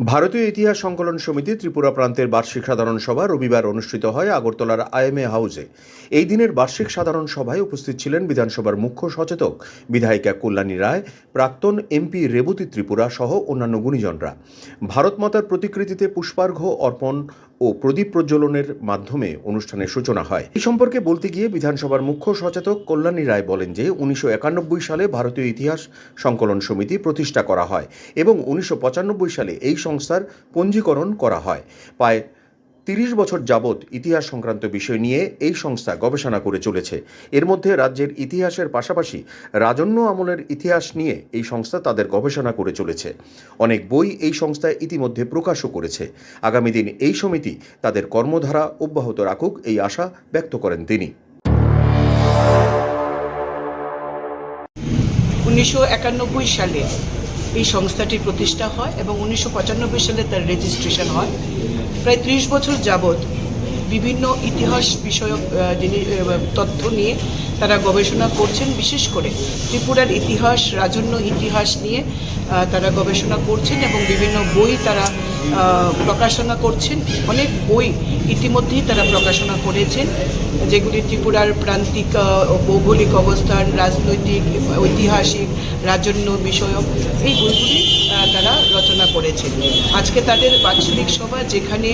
ভারতীয় ইতিহাস সংকলন সমিতি ত্রিপুরা প্রান্তের বার্ষিক সাধারণ সভা রবিবার অনুষ্ঠিত হয় আগরতলার আইএমএ হাউসে। এই দিনের বার্ষিক সাধারণ সভায় উপস্থিত ছিলেন বিধানসভার মুখ্য সচেতক বিধায়িকা কল্যাণী রায়, প্রাক্তন এমপি রেবতী ত্রিপুরা সহ অন্যান্য গুণীজনরা। ভারতমাতার প্রতিকৃতিতে পুষ্পার্ঘ্য অর্পণ ও প্রদীপ প্রজ্বলনের মাধ্যমে অনুষ্ঠানের সূচনা হয়। এই সম্পর্কে বলতে গিয়ে বিধানসভার মুখ্য সচেতক কল্যাণী রায় বলেন যে, উনিশশো একানব্বই সালে ভারতীয় ইতিহাস সংকলন সমিতি প্রতিষ্ঠা করা হয় এবং উনিশশো পঁচানব্বই সালে এই সংস্থার পঞ্জীকরণ করা হয়। প্রায় তিরিশ বছর যাবৎ ইতিহাস সংক্রান্ত বিষয় নিয়ে এই সংস্থা গবেষণা করে চলেছে। এর মধ্যে রাজ্যের ইতিহাসের পাশাপাশি রাজন্য আমলের ইতিহাস নিয়ে এই সংস্থা তাদের গবেষণা করে চলেছে। অনেক বই এই সংস্থা ইতিমধ্যে প্রকাশও করেছে। আগামী দিন এই সমিতি তাদের কর্মধারা অব্যাহত রাখুক এই আশা ব্যক্ত করেন তিনি। উনিশশো একানব্বই সালে এই সংস্থাটি প্রতিষ্ঠা হয় এবং উনিশশো পঁচানব্বই সালে তার রেজিস্ট্রেশন হয়। প্রায় ত্রিশ বছর যাবৎ বিভিন্ন ইতিহাস বিষয়ক যিনি তথ্য নিয়ে তারা গবেষণা করছেন, বিশেষ করে ত্রিপুরার ইতিহাস, রাজন্য ইতিহাস নিয়ে তারা গবেষণা করছেন এবং বিভিন্ন বই তারা প্রকাশনা করছেন। অনেক বই ইতিমধ্যেই তারা প্রকাশনা করেছেন, যেগুলি ত্রিপুরার প্রান্তিক ভৌগোলিক অবস্থান, রাজনৈতিক, ঐতিহাসিক, রাজন্য বিষয়ক, এই বইগুলি তারা রচনা করেছেন। আজকে তাদের বাৎসরিক সভা যেখানে